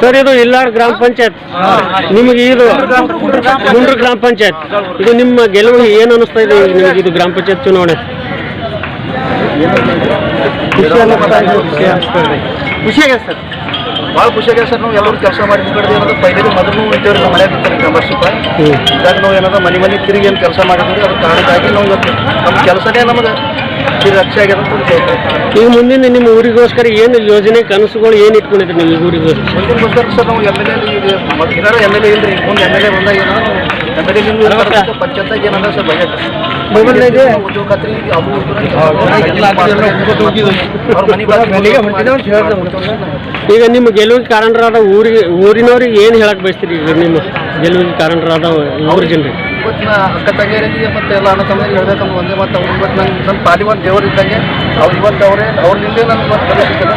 Sir ಇದು ಇಲ್ಲಾರ್ ಗ್ರಾಮ ಪಂಚಾಯತ್. ನಿಮಗೆ ಇದು ಮುಂಡ್ರ ಗ್ರಾಮ ಪಂಚಾಯತ್. ಇದು ನಿಮ್ಮ ಗೆಲುವು ಏನು ಅನಿಸ್ತಾ ಇದೆ ನಿಮಗೆ ಇದು ಗ್ರಾಮ ಪಂಚಾಯತ್ ಚುನಾವಣೆ? ಖುಷಿ ಆಗಿದೆ ಸರ್. ಭಾಳ ಖುಷಿಯಾಗಿದೆ ಸರ್ ನಾವು ಎಲ್ಲರೂ ಕೆಲಸ ಮಾಡಿ ಕಡೆ ಏನಂದ್ರೆ ಪೈಲೆ ಮೊದಲು ಇದ್ದೇವ್ರಿ ನಮ್ಮ ಮನೆಯಾಗ ಇರ್ತಾರೆ ಮೆಂಬರ್ಶಿಪ್ ಇದಾಗ ನಾವು ಏನಾದ್ರು ಮನೆ ಮನೆ ತಿರುಗಿ ಏನು ಕೆಲಸ ಮಾಡಿದ್ವಿ ಅದ್ರ ಕಾರಣಕ್ಕಾಗಿ ನಾವು ಇವತ್ತು ನಮ್ಮ ಕೆಲಸನೇ ನಮಗೆ ರಕ್ಷೆ ಆಗ್ಯದ ಈಗ ಮುಂದಿನ ನಿಮ್ಮ ಊರಿಗೋಸ್ಕರ ಏನು ಯೋಜನೆ ಕನಸುಗಳು ಏನು ಇಟ್ಕೊಂಡಿದ್ರಿ ನಿಮ್ಮ ಊರಿಗೋಸ್ಕರ? ಮುಂದಿನ ಸರ್ ನಾವು M L A M L A ಇಲ್ರಿ. ಮುಂದೆ ಎಂ ಎಲ್ ಎ ಬಂದಾಗ ಏನೋ ಎಂ ಎಲ್ ಎ ಪಂಚಾಯತ್ ಏನಾದ್ರೂ ಸರ್ ಬಜೆಟ್ ಈಗ ನಿಮ್ಮ ಗೆಲುವಿನ ಕಾರಣರಾದ ಊರಿಗೆ ಊರಿನವ್ರಿಗೆ ಏನು ಹೇಳಕ್ ಬಯಸ್ತೀರಿ ಈಗ ನಿಮ್ಮ ಗೆಲುವಿನ ಕಾರಣರಾದ ಊರ ಜನರಿಗೆ? ಇವತ್ತು ನಾ ಅಕ್ಕ ತಂಗಿಯರಿಗೆ ಮತ್ತೆ ಎಲ್ಲ ಅಣ್ಣ ತಮ್ಮ ಹೇಳ್ಬೇಕಂದ್ರೆ ಒಂದೇ ಮತ್ತು ಅವ್ರು ಇವತ್ತು ನಂಗೆ ನನ್ನ ಪಾಲಿವಾನ್ ದೇವರು ಇದ್ದಂಗೆ ಅವ್ರು ಇವತ್ತು ಅವರೇ ಅವ್ರಲಿಂದೇ ನನ್ನ ಇವತ್ತು ಬದುಕಿದ್ದಾರೆ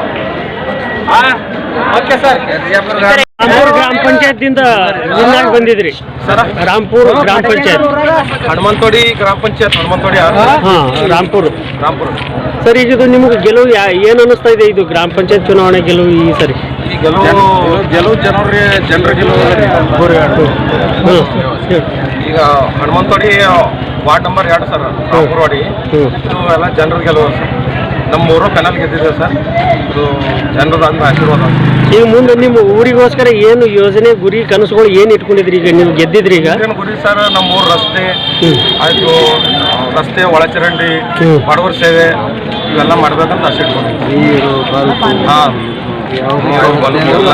ಓಕೆ ಸರ್. ರಾಮ್ಪುರ್ ಗ್ರಾಮ ಪಂಚಾಯತ್ದಿಂದ ವಿನ್ ಬಂದಿದ್ರಿ? ರಾಮ್ಪುರ್ ಗ್ರಾಮ ಪಂಚಾಯತ್. ಹನುಮಂತೋಡಿ ಗ್ರಾಮ ಪಂಚಾಯತ್ ಹನುಮಂತೋಡಿ ಹಾ? ರಾಮ್ಪುರ್. ರಾಂಪುರ ಸರ್ ಈಗ ಇದು ನಿಮಗೆ ಗೆಲುವು ಯಾ ಏನು ಅನ್ನಿಸ್ತಾ ಇದೆ ಇದು ಗ್ರಾಮ ಪಂಚಾಯತ್ ಚುನಾವಣೆ ಗೆಲುವು ಈ ಸರಿ? ಈ ಗೆಲುವು ಗೆಲುವು ಜನರ ಜನರ ಗೆಲುವು ಈಗ ಹನುಮಂತೋಡಿ ವಾರ್ಡ್ ನಂಬರ್ ಎರಡು ಸರ್ ಇದು ಎಲ್ಲ ಜನರ ಗೆಲುವು ಸರ್. ನಮ್ಮ ಮೂರು ಪೆನಲ್ ಗೆದ್ದಿದೆ ಸರ್. ಇದು ಜನರದ ಅಂದ ಆಶೀರ್ವಾದ. ಈಗ ಮುಂದೆ ನಿಮ್ಮ ಊರಿಗೋಸ್ಕರ ಏನು ಯೋಜನೆ ಗುರಿ ಕನಸುಗಳು ಏನು ಇಟ್ಕೊಂಡಿದ್ರಿ ಈಗ ನೀವು ಗೆದ್ದಿದ್ರಿ ಈಗ? ಏನು ಗುರಿ ಸರ್ ನಮ್ಮ ಊರು ರಸ್ತೆ ಆಯಿತು. ರಸ್ತೆ ಒಳಚರಂಡಿ. ಬಡವರ ಸೇವೆ ಇವೆಲ್ಲ ಮಾಡ್ಬೇಕಂತ ಆಸೆ ಇಟ್ಕೊಂಡಿದ್ದೀವಿ ಹಾಂ. ಎಲ್ಲ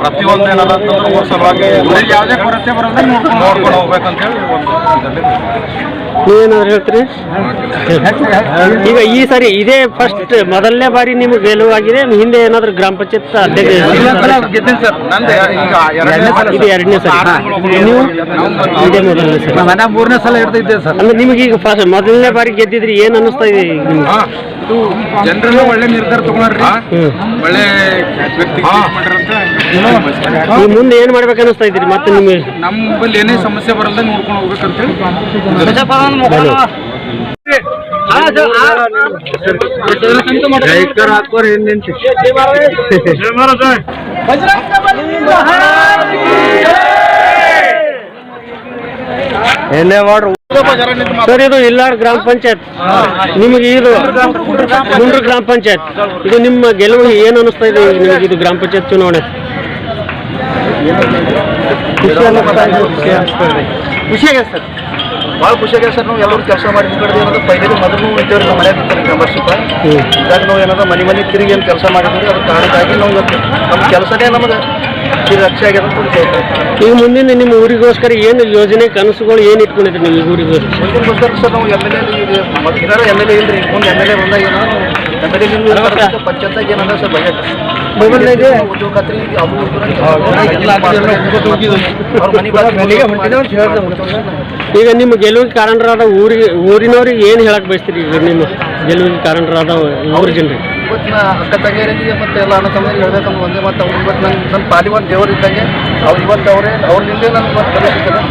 ಪ್ರತಿಯೊಂದು ಏನಲ್ಲ ಅಂತಂದ್ರೆ ಊರ ಸಲುವಾಗಿ ಯಾವುದೇ ಕೊರತೆ ಬರೋದ್ರೆ ನೋಡ್ಕೊಂಡು ಹೋಗ್ಬೇಕಂತ ಹೇಳಿ ಒಂದು ನೀವೇನಾದ್ರು ಹೇಳ್ತೀರಿ? ಈಗ ಈ ಸಾರಿ ಇದೇ ಫಸ್ಟ್ ಮೊದಲನೇ ಬಾರಿ ನಿಮ್ಗೆ ಗೆಲುವಾಗಿದೆ ಹಿಂದೆ ಏನಾದ್ರು ಗ್ರಾಮ ಪಂಚಾಯತ್ ಅಧ್ಯಕ್ಷ ಎರಡನೇ ಸಲ ಇದು ಎರಡನೇ ಸರಿ ನೀವು? ಇದೇ ಮೊದಲನೇ ಮನ ಮೂರನೇ ಸಲ ಹಿಡ್ದಿದ್ದೆ ಸರ್. ಅಂದ್ರೆ ನಿಮಗೆ ಈಗ ಫಸ್ಟ್ ಮೊದಲನೇ ಬಾರಿ ಗೆದ್ದಿದ್ರಿ ಏನು ಅನ್ನಿಸ್ತಾ ಇದೆ ಈಗ ನಿಮ್ಗೆ? ಜನರಲ್ಲೂ ಒಳ್ಳೆ ನಿರ್ಧಾರ ತಗೊಂಡ್ರಿ. ಒಳ್ಳೆ ವ್ಯಕ್ತಿ ಮಾಡಿರಂತ ನೀವು ಮುಂದೆ ಏನು ಮಾಡ್ಬೇಕು ಅನಿಸ್ತಾ ಇದ್ರಿ ಮತ್ತೆ ನಿಮಗೆ ನಮ್ಮ ಏನೇ ಸಮಸ್ಯೆ ಬರಲ್ಲ ನೋಡ್ಕೊಂಡು ಹೋಗ್ಬೇಕಂತೇಳಿ ರೈತರ ಹಾಕೋರು ಏನೇನು ಏನೇ ಮಾಡ್ರು ಸರ್ ಇದು ಇಲ್ಲಾರ್ ಗ್ರಾಮ ಪಂಚಾಯತ್. ನಿಮಗೆ ಇದು ಮುಂಡ್ರ ಗ್ರಾಮ ಪಂಚಾಯತ್. ಇದು ನಿಮ್ಮ ಗೆಲುವು ಏನು ಅನಿಸ್ತಾ ಇದೆ ನಿಮಗೆ ಇದು ಗ್ರಾಮ ಪಂಚಾಯತ್ ಚುನಾವಣೆ. ಖುಷಿ ಆಗಿದೆ ಸರ್ ಭಾಳ ಖುಷಿಯಾಗಿದೆ ಸರ್ ನಾವು ಎಲ್ಲರೂ ಕೆಲಸ ಮಾಡಿ ಕಡೆ ಅನ್ನೋದು ಪೈಲೆ ಮೊದಲು ಇದ್ದೇವ್ರಿ ನಮ್ಮ ಮನೆಯಾಗ ಇರ್ತಾರೆ ಮೆಂಬರ್ಶಿಪ್ ಇದಾಗ ನಾವು ಏನಾದ್ರೂ ಮನೆ ಮನೆ ತಿರುಗಿ ಏನು ಕೆಲಸ ಮಾಡಿದ್ವಿ ಅದ್ರ ಕಾರಣಕ್ಕಾಗಿ ನಾವು ನಮ್ಮ ಕೆಲಸನೇ ನಮಗೆ ರಕ್ಷೆ ಆಗ್ಯದ ಈಗ ಮುಂದಿನ ನಿಮ್ಮ ಊರಿಗೋಸ್ಕರ ಏನು ಯೋಜನೆ ಕನಸುಗಳು ಏನು ಇಟ್ಕೊಂಡಿದ್ರಿ ನೀವು ಈ ಊರಿಗೋಸ್ಕರ ಸರ್ ನಾವು ಎಂ ಎಲ್ ಎ ಇದಾರ ಎಂ ಎಲ್ ಎ ಇಲ್ರಿ. ಮುಂದೆ ಎಂ ಎಲ್ ಎ ಬಂದಾಗ ಏನೋ ಏನದ ಸರ್ ಬಜೆಟ್ ಅವು ಈಗ ನಿಮ್ಮ ಗೆಲುವಿನ ಕಾರಣರಾದ ಊರಿಗೆ ಊರಿನವ್ರಿಗೆ ಏನು ಹೇಳಕ್ ಬಯಸ್ತೀರಿ ಈಗ ನಿಮ್ಮ ಗೆಲುವಿಗೆ ಕಾರಣರಾದ ಊರ ಜನರಿಗೆ? ಇವತ್ತು ನಾ ಅಕ್ಕ ತಂಗಿಯರಿಗೆ ಮತ್ತೆ ಎಲ್ಲ ಅಣ್ಣ ತಮ್ಮರಿಗೆ ಹೇಳ್ಬೇಕಂದ್ರೆ ಒಂದೇ ಮತ್ತೆ ಅವ್ರು ಇವತ್ತು ನಂಗೆ ನನ್ನ ಪಾಲಿ ಒಂದು ದೇವರು ಇದ್ದಂಗೆ ಅವ್ರು ಇವತ್ತು ಅವರೇ ಅವ್ರಿಂದ ನನ್ನ ಇವತ್ತು ಬದುಕಿದ್ದಾರೆ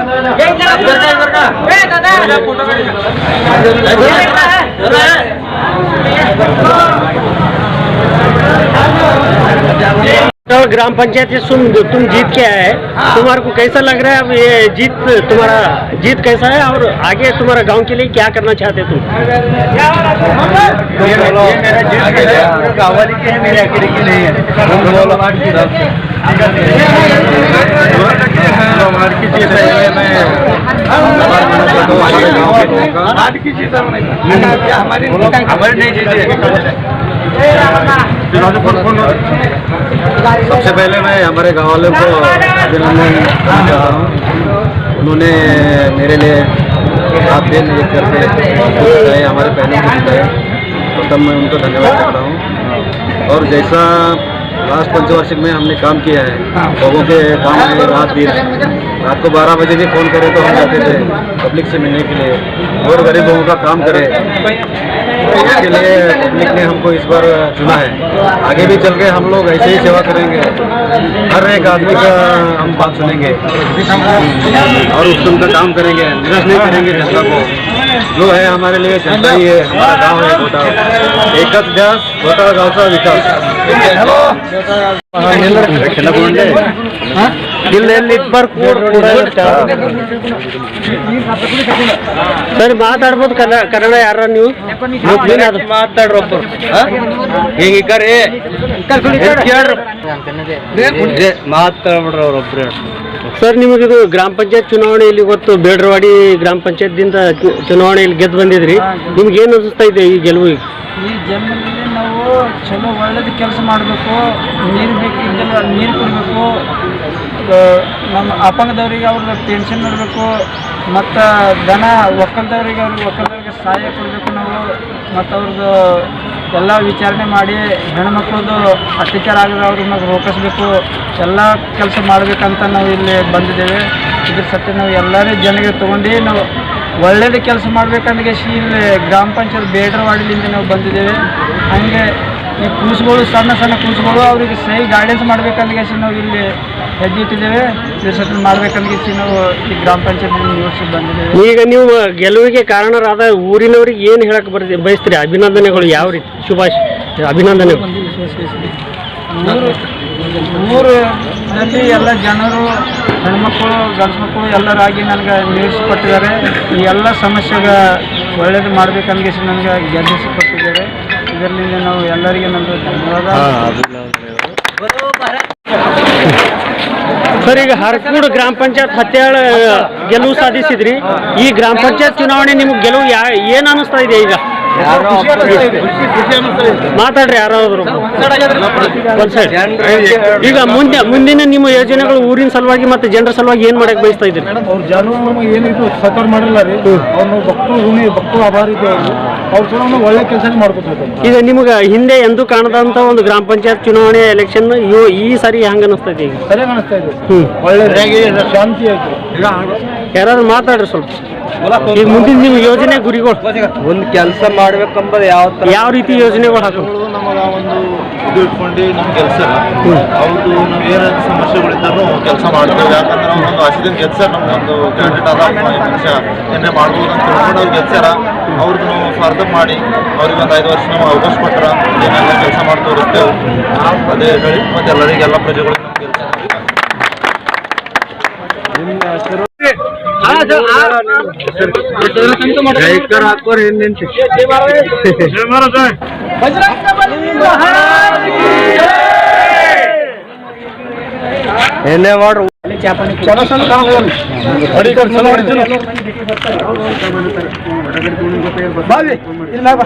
तो ग्राम पंचायत से तुम तुम जीत के आए तुम्हारे को कैसा लग रहा है? अब ये जीत तुम्हारा जीत कैसा है? और आगे तुम्हारा गाँव के लिए क्या करना चाहते तुम? गावाली के है मेरे अकेले की नहीं है हमारी की जीत है मैं हमारी नहीं जीती सबसे पहले मैं हमारे गाँव वालों को अभिनंदन देता हूँ। उन्होंने मेरे लिए सात दिन एक करके हमारे पहले को तो तब मैं उनको धन्यवाद करता हूँ। और जैसा लास्ट पंचवार्षिक में हमने काम किया है। लोगों के काम में रात दिन रात को 12 बजे भी फ़ोन करें तो हम जाते थे पब्लिक से मिलने के लिए। और गरीब लोगों का काम करें। इसके लिए पब्लिक ने हमको इस बार चुना है। आगे भी चल के हम लोग ऐसे ही सेवा करेंगे। हर एक आदमी का हम बात सुनेंगे। और उसको उनका काम करेंगे। निराश नहीं करेंगे जनता को। जो है हमारे लिए जनता ही है हमारा गाँव है गोटा। एकच ध्यास गोटा का विकास। ಇಬ್ಬರು ಸರಿ ಮಾತಾಡ್ಬೋದು ಕನ್ನಡ ಕನ್ನಡ ಯಾರ ನೀವು. ಮಾತಾಡ್ರೊಬ್ಬ ಹೀಗಿದ್ದಾರೆ ಮಾತಾಡ್ಬಿಡ್ರ ಅವ್ರೊಬ್ರು ಸರ್ ನಿಮಗಿದು ಗ್ರಾಮ ಪಂಚಾಯತ್ ಚುನಾವಣೆ ಇಲ್ಲಿ ಇವತ್ತು ಬೇಡ್ರವಾಡಿ ಗ್ರಾಮ ಪಂಚಾಯತ್ದಿಂದ ಚುನಾವಣೆ ಇಲ್ಲಿ ಗೆದ್ದು ಬಂದಿದ್ರಿ. ನಿಮ್ಗೆ ಏನು ಅನಿಸ್ತಾ ಇದೆ ಈ ಗೆಲುವು ಚಲೋ ಒಳ್ಳೇದು ಕೆಲಸ ಮಾಡಬೇಕು, ನೀರು ಬೇಕಿದ್ದೆಲ್ಲ ನೀರು ಕೊಡಬೇಕು. ನಮ್ಮ ಅಪಂಗದವ್ರಿಗೆ ಅವ್ರಿಗೆ ಟೆನ್ಷನ್ ಮಾಡಬೇಕು ಮತ್ತು ದನ ಒಕ್ಕಲ್ದವ್ರಿಗೆ ಅವ್ರಿಗೆ ಒಕ್ಕಲ್ದವ್ರಿಗೆ ಸಹಾಯ ಕೊಡಬೇಕು ನಾವು. ಮತ್ತು ಅವ್ರದ್ದು ಎಲ್ಲ ವಿಚಾರಣೆ ಮಾಡಿ ಹೆಣ್ಮಕ್ಳದ್ದು ಅತ್ಯಾಚಾರ ಆಗದ ಅವ್ರನ್ನ ರೋಕಿಸ್ಬೇಕು, ಎಲ್ಲ ಕೆಲಸ ಮಾಡಬೇಕಂತ ನಾವು ಇಲ್ಲಿ ಬಂದಿದ್ದೇವೆ. ಇದ್ರ ಸತ್ಯ ನಾವು ಎಲ್ಲರೂ ಜನರಿಗೆ ತೊಗೊಂಡು ನಾವು ಒಳ್ಳೇದು ಕೆಲಸ ಮಾಡ್ಬೇಕಂದ್ರೆ ಇಲ್ಲಿ ಗ್ರಾಮ ಪಂಚಾಯತ್ ಬೇಡ್ರವಾಡಿಲಿಂದ ನಾವು ಬಂದಿದ್ದೇವೆ. ಹಾಗೆ ಈ ಕೂಸುಗಳು ಸಣ್ಣ ಸಣ್ಣ ಕೂಸುಗಳು ಅವರಿಗೆ ಸಹಿ ಗೈಡೆನ್ಸ್ ಮಾಡ್ಬೇಕಂದ್ರೆ ನಾವು ಇಲ್ಲಿ ಹೆಜ್ಜೆ ಇಟ್ಟಿದ್ದೇವೆ ಮಾಡ್ಬೇಕಂದ್ರೆ ನಾವು ಈ ಗ್ರಾಮ ಪಂಚಾಯತ್ ನಿವರ್ಸಿ ಬಂದಿದ್ದೇವೆ. ಈಗ ನೀವು ಗೆಲುವಿಗೆ ಕಾರಣರಾದ ಊರಿನವ್ರಿಗೆ ಏನು ಹೇಳಕ್ಕೆ ಬರ್ತೀವಿ ಬಯಸ್ತೀರಿ? ಅಭಿನಂದನೆಗಳು ಯಾವ ರೀತಿ? ಶುಭಾಶ್ ಅಭಿನಂದನೆಗಳು. ಊರು ಊರಲ್ಲಿ ಎಲ್ಲ ಜನರು ಹೆಣ್ಮಕ್ಳು ಗಂಡು ಮಕ್ಕಳು ಎಲ್ಲರಾಗಿ ನನಗೆ ನೀಡಿಸಿಕೊಟ್ಟಿದ್ದಾರೆ ಈ ಎಲ್ಲ ಸಮಸ್ಯೆಗೆ ಒಳ್ಳೇದು ಮಾಡ್ಬೇಕಂದ್ರೆ ನನಗೆ ಗೆಲ್ಲಿಸಿಕೊಟ್ಟಿದ್ದಾರೆ ಇದರಿಂದ ನಾವು ಎಲ್ಲರಿಗೆ ನಮ್ಮದು ಧನ್ಯವಾದ. ಸರ್ ಈಗ ಹರಕೂಡು ಗ್ರಾಮ ಪಂಚಾಯತ್ ಹತ್ಯಾಳ ಗೆಲುವು ಸಾಧಿಸಿದ್ರಿ. ಈ ಗ್ರಾಮ ಪಂಚಾಯತ್ ಚುನಾವಣೆ ನಿಮ್ಗೆ ಗೆಲುವು ಯಾ ಏನು ಅನಿಸ್ತಾ ಇದೆ ಈಗ? ಮಾತಾಡ್ರಿ ಯಾರಾದ್ರು ಈಗ ಮುಂದೆ ಮುಂದಿನ ನಿಮ್ಮ ಯೋಜನೆಗಳು ಊರಿನ ಸಲುವಾಗಿ ಮತ್ತೆ ಜನರ ಸಲುವಾಗಿ ಏನ್ ಮಾಡಕ್ ಬಯಸ್ತಾ ಇದ್ದೀರಿ? ಅವ್ರ ಜಾನುವಾರು ನಮಗೆ ಏನಿದು ಸಹಕಾರ ಮಾಡಿಲ್ಲ ರೀ. ಅವ್ರನ್ನ ಭಕ್ತರು ಋಣಿ ಭಕ್ತರು ಆಭಾರಿ ಅವ್ರ. ಸಲ ಒಳ್ಳೆ ಕೆಲಸ ಮಾಡ್ಕೊತಾರೆ ಈಗ ನಿಮ್ಗೆ ಹಿಂದೆ ಎಂದು ಕಾಣದಂತ ಒಂದು ಗ್ರಾಮ ಪಂಚಾಯತ್ ಚುನಾವಣೆ ಎಲೆಕ್ಷನ್ ಈ ಸಾರಿ ಹಂಗ ಅನಿಸ್ತೈತಿ ಈಗ? ಸರಿಯಾಗಿ ಅನಿಸ್ತಾ ಇದೆ. ಒಳ್ಳೆ ಶಾಂತಿ ಆಯ್ತು ಯಾರಾದ್ರೂ ಮಾತಾಡ್ರಿ ಸ್ವಲ್ಪ. ಈಗ ಮುಂದಿನ ನಿಮ್ಮ ಯೋಜನೆ ಗುರಿಗಳು ಒಂದು ಕೆಲಸ ಮಾಡ್ಬೇಕಂಬದ ಯಾವ ಯಾವ ರೀತಿ ಯೋಜನೆಗಳು ಹಾಕು? ನಮಗ ಒಂದು ಇದು ಇಟ್ಕೊಂಡು ನಮ್ಮ ಕೆಲಸ. ಅವ್ರದ್ದು ನಾವು ಏನಾದ್ರು ಸಮಸ್ಯೆಗಳಿದ್ದಾನು ಕೆಲಸ ಮಾಡ್ತೇವೆ. ಯಾಕಂದ್ರೆ ನಾವು ಒಂದು ಹಸಿದಿನ ಒಂದು ಕ್ಯಾಂಡಿಡೇಟ್ ಅದ. ಈ ಮನುಷ್ಯ ಏನೇ ಮಾಡ್ಬೋದು ಅಂತ ತಿಳ್ಕೊಂಡು ಅವ್ರು ಗೆಲ್ಸ್ಯಾರ ಅವ್ರದ್ದು ನಾವು ಸ್ವಾರ್ಥ ಮಾಡಿ ಅವ್ರಿಗೆ ಒಂದು ಐದು ವರ್ಷ ನಾವು ಅವಕಾಶ ಕೊಟ್ಟರ ಏನೆಲ್ಲ ಕೆಲಸ ಮಾಡ್ತಾ ತೋರಿಸ್ತೇವೆ ಅದೇ ಹೇಳಿ ಮತ್ತೆ ಎಲ್ಲರಿಗೆಲ್ಲ ಪ್ರಜೆಗಳಿಗೆ ಜೈಕರ್ ಹಾಕೋರ್ ಏನೇನ್ ಏನೇ ಮಾಡ್ರು ಬಾವಿ ಇಲ್ಲ ಬಾ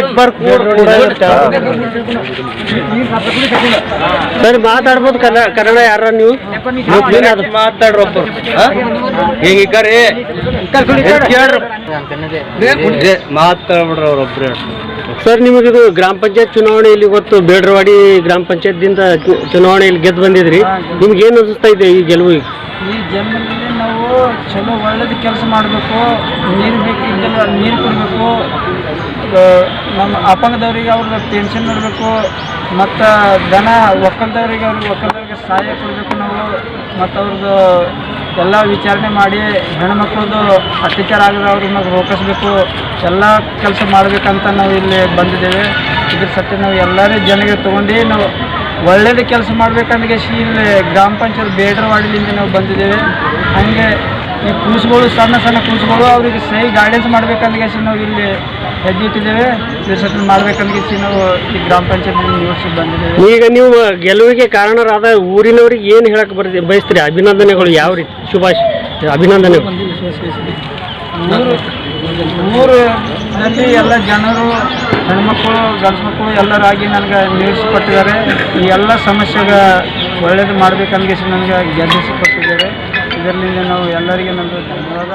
ಇಟ್ಬಾರ್ದು ಸರಿ ಮಾತಾಡ್ಬೋದು ಕನ್ನಡ ಕನ್ನಡ ಯಾರ ನೀವು. ಮಾತಾಡ್ರೊಬ್ಬ ಮಾತಾಡ್ಬಿಡ್ರಿ ಮಾತಾಡ್ಬಿಡ್ರ ಅವ್ರೊಬ್ರು ಸರ್ ನಿಮಗಿದು ಗ್ರಾಮ ಪಂಚಾಯತ್ ಚುನಾವಣೆಯಲ್ಲಿ ಇವತ್ತು ಬೇಡ್ರವಾಡಿ ಗ್ರಾಮ ಪಂಚಾಯತ್ದಿಂದ ಚುನಾವಣೆಯಲ್ಲಿ ಗೆದ್ದು ಬಂದಿದ್ರಿ. ನಿಮ್ಗೆ ಏನು ಅನಿಸ್ತಾ ಇದೆ ಈ ಗೆಲುವು ಈ ಜಮೀನಲ್ಲಿ ನಾವು ಚಲೋ ಒಳ್ಳೇದು ಕೆಲಸ ಮಾಡಬೇಕು ನೀರು ಬೇಕು ಇದ್ದಲ್ಲ ನೀರು ಕೊಡಬೇಕು ನಮ್ಮ ಅಪಂಗದವ್ರಿಗೆ ಅವ್ರಿಗೆ ಪೆನ್ಷನ್ ಮಾಡಬೇಕು ಮತ್ತು ದನ ಒಕ್ಕಲ್ದವ್ರಿಗೆ ಅವ್ರಿಗೆ ಒಕ್ಕಲ್ದವ್ರಿಗೆ ಸಹಾಯ ಕೊಡಬೇಕು ನಾವು ಮತ್ತು ಅವ್ರದ್ದು ಎಲ್ಲ ವಿಚಾರಣೆ ಮಾಡಿ ಹೆಣ್ಮಕ್ಳದ್ದು ಅತ್ಯಾಚಾರ ಆಗದ ಅವ್ರನ್ನ ರೋಕಿಸ್ಬೇಕು ಎಲ್ಲ ಕೆಲಸ ಮಾಡಬೇಕಂತ ನಾವು ಇಲ್ಲಿ ಬಂದಿದ್ದೇವೆ. ಇದ್ರ ಸತ್ಯ ನಾವು ಎಲ್ಲರೂ ಜನಗೆ ತೊಗೊಂಡು ನಾವು ಒಳ್ಳೇದು ಕೆಲಸ ಮಾಡಬೇಕಂದ್ರೆ ಇಲ್ಲಿ ಗ್ರಾಮ ಪಂಚಾಯತ್ ಬೇಡ್ರವಾಡಿಲಿಂದ ನಾವು ಬಂದಿದ್ದೇವೆ. ಹಾಗೆ ಈ ಕೂಸುಗಳು ಸಣ್ಣ ಸಣ್ಣ ಕೂಸುಗಳು ಅವರಿಗೆ ಸಹಿ ಗೈಡೆನ್ಸ್ ಮಾಡ್ಬೇಕಂದ್ರೆ ನಾವು ಇಲ್ಲಿ ಹೆಜ್ಜೆ ಇಟ್ಟಿದ್ದೇವೆ ರಿಸೆಪ್ಷನ್ ಮಾಡ್ಬೇಕಂದ್ರೆ ನಾವು ಈ ಗ್ರಾಮ ಪಂಚಾಯತ್ ನಿವರ್ಸಿ ಬಂದಿದ್ದೇವೆ. ಈಗ ನೀವು ಗೆಲುವಿಗೆ ಕಾರಣರಾದ ಊರಿನವ್ರಿಗೆ ಏನು ಹೇಳಕ್ ಬರ್ತೀವಿ ಬಯಸ್ತೀರಿ? ಅಭಿನಂದನೆಗಳು ಯಾವ ರೀತಿ? ಶುಭಾಶ್ ಅಭಿನಂದನೆಗಳು. ಮೂರು ಊರಲ್ಲಿ ಎಲ್ಲ ಜನರು ಹೆಣ್ಮಕ್ಳು ಗಂಡು ಮಕ್ಕಳು ಎಲ್ಲರಾಗಿ ನನಗೆ ನೀಡಿಸಿಕೊಟ್ಟಿದ್ದಾರೆ ಈ ಎಲ್ಲ ಸಮಸ್ಯೆಗೆ ಒಳ್ಳೇದು ಮಾಡ್ಬೇಕನ್ಗಿಸಿ ನನಗೆ ಗೆಲ್ಲಿಸಿಕೊಟ್ಟಿದ್ದಾರೆ ಇದರಿಂದ ನಾವು ಎಲ್ಲರಿಗೂ ನಮ್ಮದು ಧನ್ಯವಾದ.